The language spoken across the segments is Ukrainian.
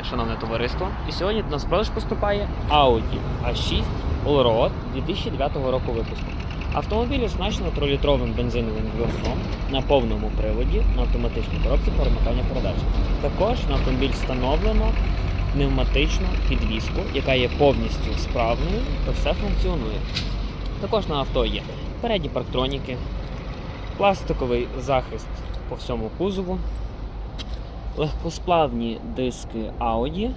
дня, шановне товариство. І сьогодні до нас продаж поступає Audi A6 Allroad 2009 року випуску. Автомобіль оснащено 3-літровим бензиновим двигуном на повному приводі на автоматичній коробці перемикання передач. Також на автомобіль встановлено пневматичну підвіску, яка є повністю справною та все функціонує. Також на авто є передні парктроніки, пластиковий захист по всьому кузову, легкосплавні диски Audi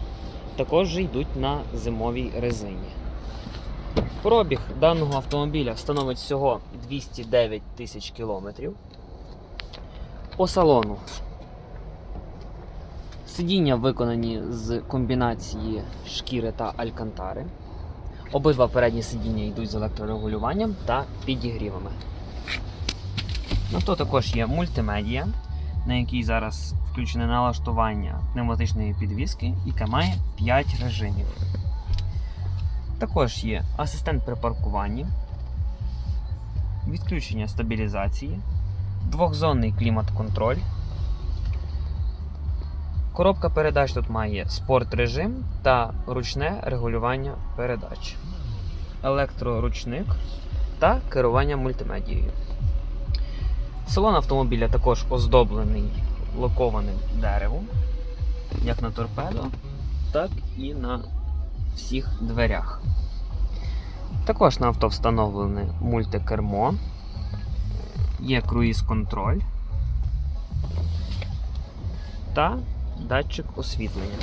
також йдуть на зимовій резині. Пробіг даного автомобіля становить всього 209 тисяч кілометрів. По салону сидіння виконані з комбінації шкіри та алькантари. Обидва передні сидіння йдуть з електрорегулюванням та підігрівами. На авто також є мультимедіа, на якій зараз включене налаштування пневматичної підвіски, яка має 5 режимів. Також є асистент при паркуванні, відключення стабілізації, двохзонний клімат-контроль. Коробка передач тут має спорт режим та ручне регулювання передач, електроручник та керування мультимедією. Салон автомобіля також оздоблений лакованим деревом, як на торпедо, так і на всіх дверях. Також на авто встановлене мультикермо, є круїз-контроль та датчик освітлення.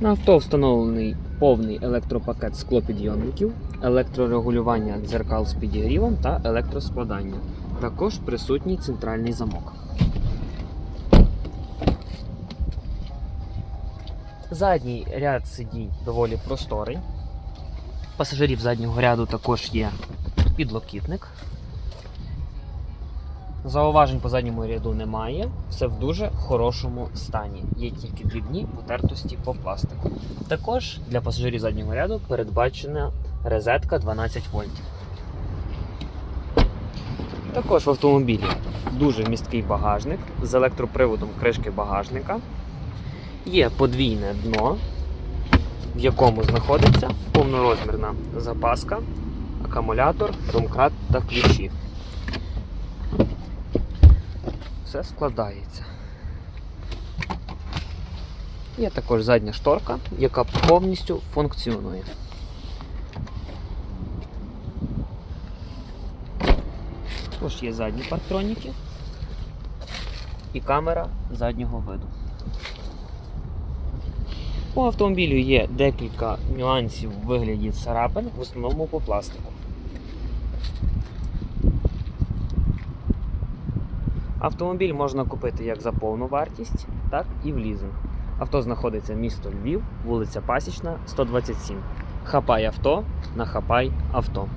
На авто встановлений повний електропакет склопідйомників, електрорегулювання дзеркал з підігрівом та електроскладання. Також присутній центральний замок. Задній ряд сидінь доволі просторий. Пасажирів заднього ряду також є підлокітник. Зауважень по задньому ряду немає, все в дуже хорошому стані. Є тільки дрібні потертості по пластику. Також для пасажирів заднього ряду передбачена розетка 12 вольтів. Також в автомобілі дуже місткий багажник з електроприводом кришки багажника. Є подвійне дно, в якому знаходиться повнорозмірна запаска, акумулятор, домкрат та ключі. Все складається. Є також задня шторка, яка повністю функціонує. Також є задні парктроніки і камера заднього виду. По автомобілю є декілька нюансів у вигляді царапин, в основному по пластику. Автомобіль можна купити як за повну вартість, так і в лізинг. Авто знаходиться місто Львів, вулиця Пасічна, 127. Хапай авто на хапай авто.